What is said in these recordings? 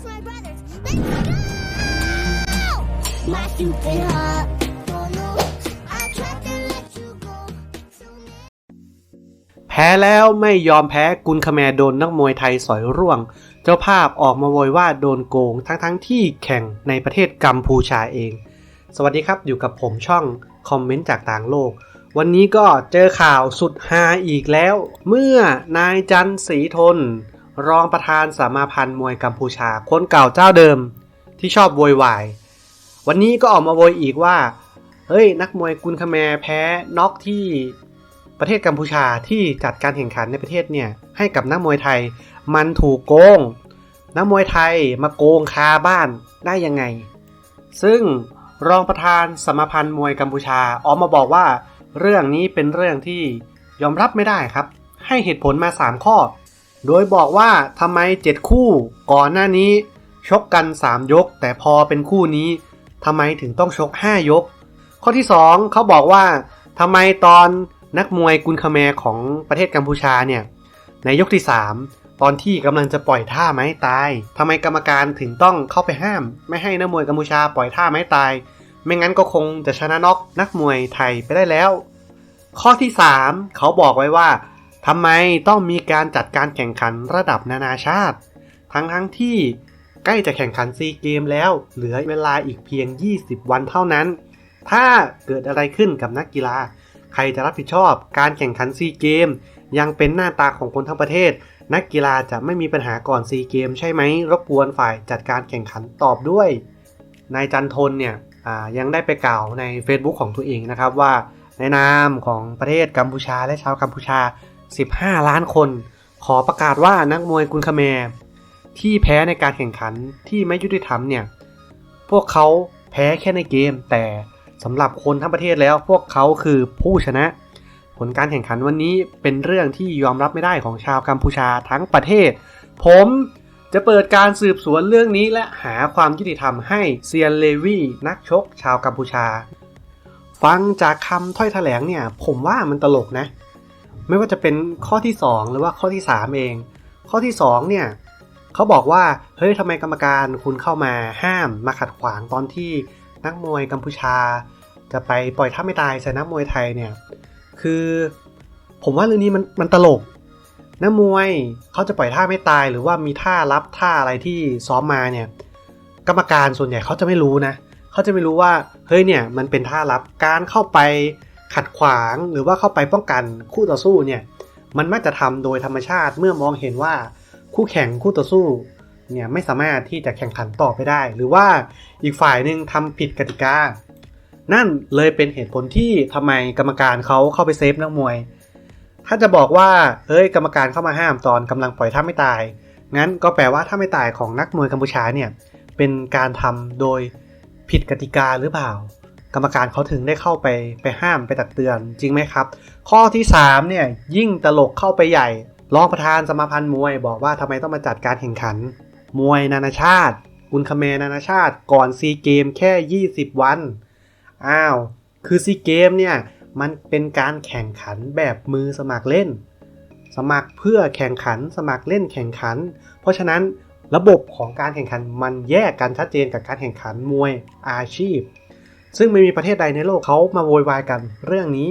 That's my brothers. Let's go! My stupid heart don't know. I tried to let you go. So now แพ้แล้วไม่ยอมแพ้กุนคแมโดนนักมวยไทยสอยร่วง เจ้าภาพออกมาโวยว่าโดนโกง ทั้งทั้งๆที่แข่งในประเทศกัมพูชาเอง สวัสดีครับอยู่กับผมช่องคอมเมนต์จากต่างโลก วันนี้ก็เจอข่าวสุดฮาอีกแล้ว เมื่อนายจันทร์ศรีทน รองประธานสามาพันธ์มวยกัมพูชา คนเก่าเจ้าเดิมที่ชอบโวยวาย วันนี้ก็ออกมาโวยอีกว่า เฮ้ย นักมวยกุนคแมแพ้น็อกที่ประเทศกัมพูชาที่จัดการแข่งขันในประเทศเนี่ย ให้กับนักมวยไทยมันถูกโกง นักมวยไทยมาโกงคาบ้านได้ยังไง ซึ่งรองประธานสมาพันธ์มวยกัมพูชาออกมาบอกว่า เรื่องนี้เป็นเรื่องที่ยอมรับไม่ได้ครับ ให้เหตุผลมา 3 ข้อ โดยบอกว่าทำไม 7 คู่ก่อนหน้านี้ชกกัน 3 ยก แต่พอเป็นคู่นี้ทำไมถึงต้องชก 5 ยก ข้อที่ 2 เขาบอกว่าทำไมตอนนักมวยกุนคาแมของประเทศกัมพูชาเนี่ยในยกที่ 3 ตอนที่กำลังจะปล่อยท่าไม้ตายทำไมกรรมการถึงต้องเข้าไปห้าม ไม่ให้นักมวยกัมพูชาปล่อยท่าไม้ตาย ไม่งั้นก็คงจะชนะน็อกนักมวยไทยไปได้แล้ว ข้อที่ 3 เขาบอกไว้ว่า ทำไมต้องมีการจัดการแข่งขันระดับนานาชาติ ทั้งทั้งๆที่ใกล้จะแข่งขันซีเกมแล้ว เหลือเวลาอีกเพียง 20 วันเท่านั้น ถ้าเกิดอะไรขึ้นกับนักกีฬา ใครจะรับผิดชอบ การแข่งขันซีเกม ยังเป็นหน้าตาของคนทั้งประเทศ นักกีฬาจะไม่มีปัญหาก่อนซีเกม ใช่ไหมรบกวนฝ่ายจัดการแข่งขันตอบด้วย นายจันทนเนี่ยยังได้ไปกล่าวใน Facebook ของตัวเองนะครับว่าในนามของประเทศกัมพูชาและชาวกัมพูชา 15 ล้านคน ขอประกาศว่านักมวยกุนคาแมที่แพ้ในการแข่งขันที่ไม่ยุติธรรมเนี่ย พวกเขาแพ้แค่ในเกม แต่สำหรับคนทั้งประเทศแล้วพวกเขาคือผู้ชนะ ผลการแข่งขันวันนี้เป็นเรื่องที่ยอมรับไม่ได้ของชาวกัมพูชาทั้งประเทศ ผมจะเปิดการสืบสวนเรื่องนี้และหาความยุติธรรมให้เซียนเลวีนักชกชาวกัมพูชา ฟังจากคำถ้อยแถลงเนี่ย ผมว่ามันตลกนะ ไม่ว่าจะเป็นข้อที่ 2 หรือว่าข้อที่ 3 เอง ข้อที่ 2 เนี่ยเขาบอกว่าเฮ้ยทำไมกรรมการคุณเข้ามาห้ามมาขัดขวางตอนที่นักมวยกัมพูชา จะไปปล่อยท่าไม่ตายใส่นักมวยไทยเนี่ยคือผมว่าเรื่องนี้มันมันตลกนักมวยเขาจะปล่อยท่าไม่ตาย หรือว่ามีท่ารับท่าอะไรที่ซ้อมมาเนี่ยกรรมการส่วนใหญ่เขาจะไม่รู้นะเขาจะไม่รู้ว่าเฮ้ยเนี่ยมันเป็นท่ารับการเข้าไป ขัดขวางหรือว่าเข้าไปป้องกันคู่ต่อสู้เนี่ยมันมักจะทำโดยธรรมชาติเมื่อมองเห็นว่าคู่แข่งคู่ต่อสู้เนี่ยไม่สามารถที่จะแข่งขันต่อไปได้ หรือว่าอีกฝ่ายหนึ่งทำผิดกติกา นั่นเลยเป็นเหตุผลที่ทำไมกรรมการเขาเข้าไปเซฟนักมวย ถ้าจะบอกว่าเอ้ยกรรมการเข้ามาห้ามตอนกำลังปล่อยท่าไม่ตาย งั้นก็แปลว่าถ้าไม่ตายของนักมวยกัมพูชาเนี่ยเป็นการทำโดยผิดกติกาหรือเปล่า กรรมการเขาถึงได้เข้าไปไปห้ามไปตักเตือนจริงไหมครับ ข้อที่3เนี่ยยิ่งตลกเข้าไปใหญ่รองประธานสมาพันธ์มวย บอกว่าทำไมต้องมาจัดการแข่งขัน มวยนานาชาติอุนคาเมนานาชาติก่อนซีเกมแค่ 20 วัน อ้าว คือซีเกมเนี่ย มันเป็นการแข่งขันแบบมือสมัครเล่น สมัครเพื่อแข่งขันสมัครเล่นแข่งขัน เพราะฉะนั้นระบบของการแข่งขันมันแยกกันชัดเจนกับการแข่งขันมวยอาชีพ ซึ่งไม่มีประเทศใดในโลกเขามาโวยวายกัน เรื่องนี้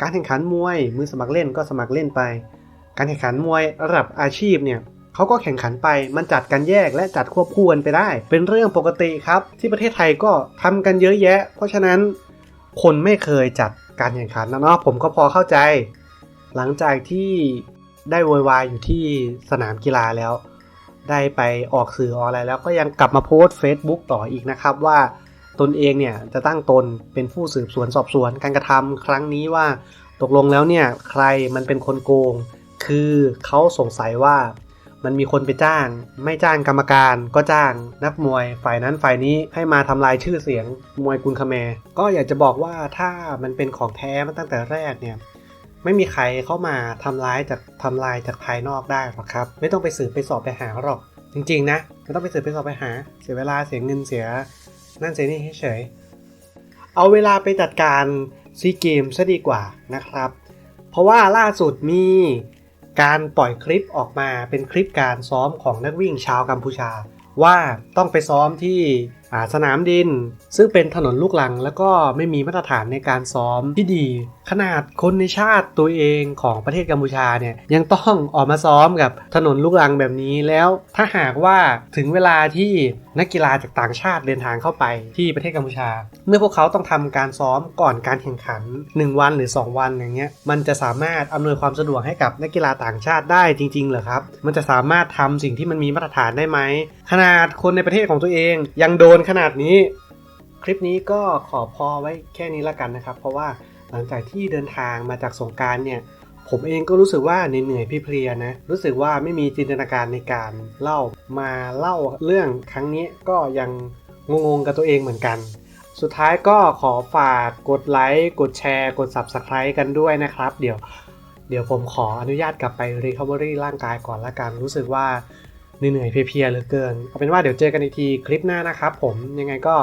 การแข่งขันมวยมือสมัครเล่นก็สมัครเล่นไป การแข่งขันมวยระดับอาชีพเนี่ยเขาก็แข่งขันไปมันจัดกันแยกและจัดควบคู่กันไปได้ เป็นเรื่องปกติครับ ที่ประเทศไทยก็ทำกันเยอะแยะ เพราะฉะนั้นคนไม่เคยจัดการแข่งขันนะเนาะผมก็พอเข้าใจ หลังจากที่ได้โวยวายอยู่ที่สนามกีฬาแล้ว ได้ไปออกสื่อออกอะไรแล้วก็ยังกลับมาโพสต์ Facebook ต่ออีกนะครับว่า ตนเองเนี่ยจะตั้งตนเป็นผู้สืบสวนสอบสวนการกระทำครั้งนี้ว่า ตกลงแล้วเนี่ยใครมันเป็นคนโกง คือเขาสงสัยว่ามันมีคนไปจ้าง ไม่จ้างกรรมการ ก็จ้างนักมวยฝ่ายนั้นฝ่ายนี้ให้มาทำลายชื่อเสียงมวยกุนคแมก็อยากจะบอกว่าถ้ามันเป็นของแท้มาตั้งแต่แรกเนี่ยไม่มีใครเข้ามาทำร้ายจากทำลายจากภายนอกได้หรอกครับ ไม่ต้องไปสืบไปสอบไปหาหรอก จริงๆนะไม่ต้องไปสืบไปสอบไปหา เสียเวลาเสียเงินเสีย นั่นเสียนี่เฉยเอาเวลาไปจัดการซีเกมซะดีกว่านะครับ เพราะว่าล่าสุดมีการปล่อยคลิปออกมาเป็นคลิปการซ้อมของนักวิ่งชาวกัมพูชา ว่าต้องไปซ้อมที่ สนามดิน ซึ่งเป็นถนนลูกลัง แล้วก็ไม่มีมาตรฐานในการซ้อมที่ดี ขนาดคนในชาติตัวเองของประเทศกัมพูชาเนี่ยยังต้องออกมาซ้อมกับถนนลูกลังแบบนี้แล้วถ้าหากว่าถึงเวลาที่นักกีฬาจากต่างชาติเดินทางเข้าไปที่ประเทศกัมพูชา เมื่อพวกเขาต้องทำการซ้อมก่อนการแข่งขัน 1 วันหรือ 2 วันอย่างเงี้ยมันจะสามารถอำนวยความสะดวกให้กับนักกีฬาต่างชาติได้จริงๆเหรอครับ มันจะสามารถทำสิ่งที่มันมีมาตรฐานได้ไหมขนาดคนในประเทศของตัวเองยังโดนขนาดนี้ คลิปนี้ก็ขอพอไว้แค่นี้ละกันนะครับ เพราะว่าหลังจากที่เดินทางมาจากสงการเนี่ยผมเองก็รู้สึกว่าเหนื่อยๆเพลียนะ รู้สึกว่าไม่มีจินตนาการในการเล่ามาเล่าเรื่องครั้งนี้ก็ยังงงๆกับตัวเองเหมือนกัน สุดท้ายก็ขอฝากกดไลค์ กดแชร์ กด Subscribe กันด้วยนะครับ เดี๋ยว เดี๋ยวผมขออนุญาตกลับไป Recovery ร่างกายก่อนละกัน รู้สึกว่า เหนื่อยเพลียๆเหลือเกินเอาเป็นว่าเดี๋ยวเจอกันอีกทีคลิปหน้านะครับผมยังไงก็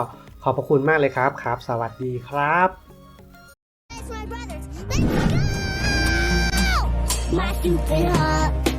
ขอบพระคุณมากเลยครับครับ สวัสดีครับ Let's go! Let's go!